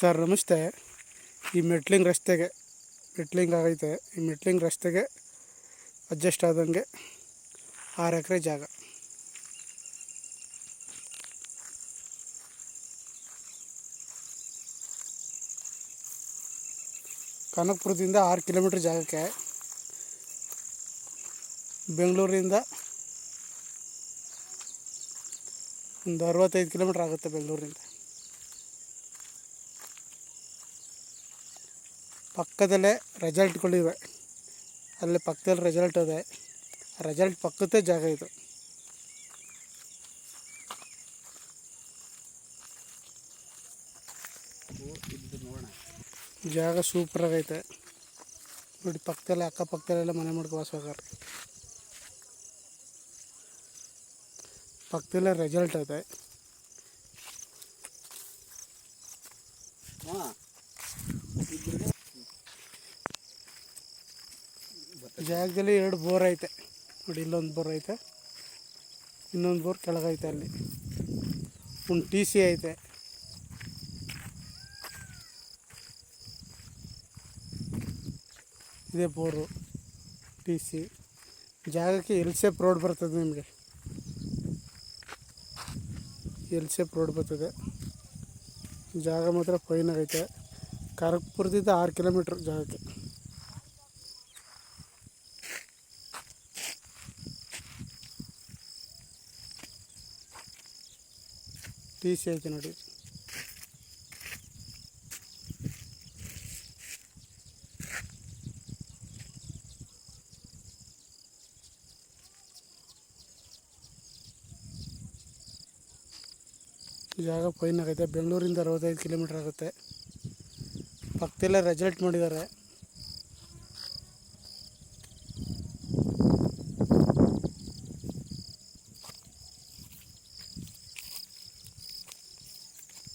Sir, ನಮಸ್ತೆ. ಈ metalling ರಸ್ತೆಗೆ, ಮೆಟ್ಲಿಂಗ್ ಆಗೈತೆ. ಈ ಮೆಟ್ಲಿಂಗ್ ರಸ್ತೆಗೆ ಅಡ್ಜಸ್ಟ್ ಆದಂಗೆ ಆರು ಎಕರೆ ಜಾಗ. ಕನಕಪುರದಿಂದ ಆರು ಕಿಲೋಮೀಟ್ರ್ ಜಾಗಕ್ಕೆ ಬೆಂಗಳೂರಿಂದ ಒಂದು ಅರವತ್ತೈದು ಕಿಲೋಮೀಟ್ರ್ ಆಗುತ್ತೆ ಬೆಂಗಳೂರಿಂದ. ಪಕ್ಕದಲ್ಲೇ ರೆಸಲ್ಟ್ಗಳಿವೆ ಅಲ್ಲಿ ಪಕ್ಕದಲ್ಲಿ ರೆಸಲ್ಟ್ ಇದೆ. ರೆಸಲ್ಟ್ ಪಕ್ಕದೇ ಜಾಗ ಇದು. ಜಾಗ ಸೂಪರ್ ಆಗೈತೆ ನೋಡಿ, ಪಕ್ಕದಲ್ಲೇ ಅಕ್ಕಪಕ್ಕದಲ್ಲೆಲ್ಲ ಮನೆ ಮಾಡ್ಕೊ ವಾಸವಾಗಾರ ಪಕ್ಕದಲ್ಲೇ ರೆಸಲ್ಟ್ ಇದೆ. ಜಾಗದಲ್ಲಿ ಎರಡು ಬೋರ್ ಐತೆ. ನೋಡಿ, ಇಲ್ಲೊಂದು ಬೋರ್ ಐತೆ. ಇನ್ನೊಂದು ಬೋರ್ ಕೆಳಗೈತೆ ಅಲ್ಲಿ. ಒಂದು ಟಿ ಸಿ ಐತೆ. ಇದೇ ಬೋರು, ಟಿ ಸಿ. ಜಾಗಕ್ಕೆ ಎಲ್ ಸೇಪ್ ರೋಡ್ ಬರ್ತದೆ ನಿಮಗೆ? ಎಲ್ ಸೇಪ್ ರೋಡ್ ಬರ್ತದೆ. ಜಾಗ ಮಾತ್ರ ಫೈನ್ ಆಗೈತೆ. ಕನಕಪುರದಿಂದ ಆರು ಕಿಲೋಮೀಟ್ರ್ ಜಾಗಕ್ಕೆ. ಟಿ ಸಿ ಐತೆ ನೋಡಿ. ಜಾಗ ಫೈನ್ ಆಗೈತೆ. ಬೆಂಗಳೂರಿಂದ ಅರವತ್ತೈದು ಕಿಲೋಮೀಟ್ರ್ ಆಗುತ್ತೆ. ಪಕ್ಕದಲ್ಲೇ ರೆಜಲ್ಟ್ ಮಾಡಿದ್ದಾರೆ